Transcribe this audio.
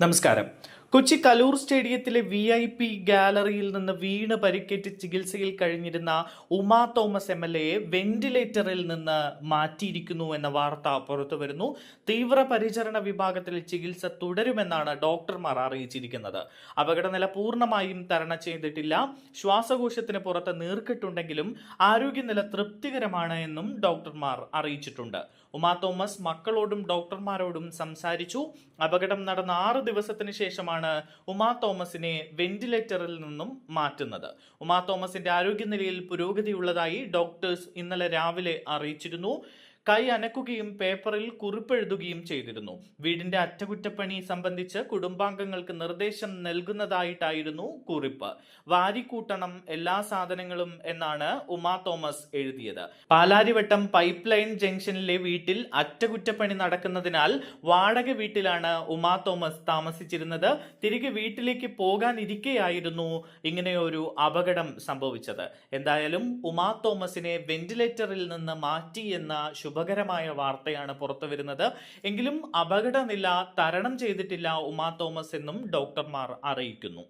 നമസ്കാരം കൊച്ചി കലൂർ സ്റ്റേഡിയത്തിലെ V I P ഗാലറിയിൽ നിന്ന് വീണ് പരിക്കേറ്റ് ചികിത്സയിൽ കഴിഞ്ഞിരുന്ന ഉമാ തോമസ് എം എൽ എയെ വെന്റിലേറ്ററിൽ നിന്ന് മാറ്റിയിരിക്കുന്നു എന്ന വാർത്ത പുറത്തു വരുന്നു. തീവ്ര പരിചരണ വിഭാഗത്തിൽ ചികിത്സ തുടരുമെന്നാണ് ഡോക്ടർമാർ അറിയിച്ചിരിക്കുന്നത്. അപകടനില പൂർണമായും തരണം ചെയ്തിട്ടില്ല. ശ്വാസകോശത്തിന് പുറത്ത് നീർക്കിട്ടുണ്ടെങ്കിലും ആരോഗ്യനില തൃപ്തികരമാണ് എന്നും ഡോക്ടർമാർ അറിയിച്ചിട്ടുണ്ട്. ഉമാ തോമസ് മക്കളോടും ഡോക്ടർമാരോടും സംസാരിച്ചു. അപകടം നടന്ന ആറ് ദിവസത്തിന് ശേഷമാണ് ഉമാ തോമസിനെ വെന്റിലേറ്ററിൽ നിന്നും മാറ്റുന്നത്. ഉമാ തോമസിന്റെ ആരോഗ്യനിലയിൽ പുരോഗതിയുള്ളതായി ഡോക്ടേഴ്സ് ഇന്നലെ രാവിലെ അറിയിച്ചിരുന്നു. കൈ അനക്കുകയും പേപ്പറിൽ കുറിപ്പെഴുതുകയും ചെയ്തിരുന്നു. വീടിന്റെ അറ്റകുറ്റപ്പണി സംബന്ധിച്ച് കുടുംബാംഗങ്ങൾക്ക് നിർദ്ദേശം നൽകുന്നതായിട്ടായിരുന്നു കുറിപ്പ്. വാരിക്കൂട്ടണം എല്ലാ സാധനങ്ങളും എന്നാണ് ഉമാ തോമസ് എഴുതിയത്. പാലാരിവട്ടം പൈപ്പ് ലൈൻ ജംഗ്ഷനിലെ വീട്ടിൽ അറ്റകുറ്റപ്പണി നടക്കുന്നതിനാൽ വാടക വീട്ടിലാണ് ഉമാ തോമസ് താമസിച്ചിരുന്നത്. തിരികെ വീട്ടിലേക്ക് പോകാനിരിക്കെയായിരുന്നു ഇങ്ങനെയൊരു അപകടം സംഭവിച്ചത്. എന്തായാലും ഉമാ തോമസിനെ വെന്റിലേറ്ററിൽ നിന്ന് മാറ്റി എന്ന ശുഭകരമായ വാർത്തയാണ് പുറത്തു വരുന്നത്. എങ്കിലും അപകടനില തരണം ചെയ്തിട്ടില്ല ഉമാ തോമസ് എന്നും ഡോക്ടർമാർ അറിയിക്കുന്നു.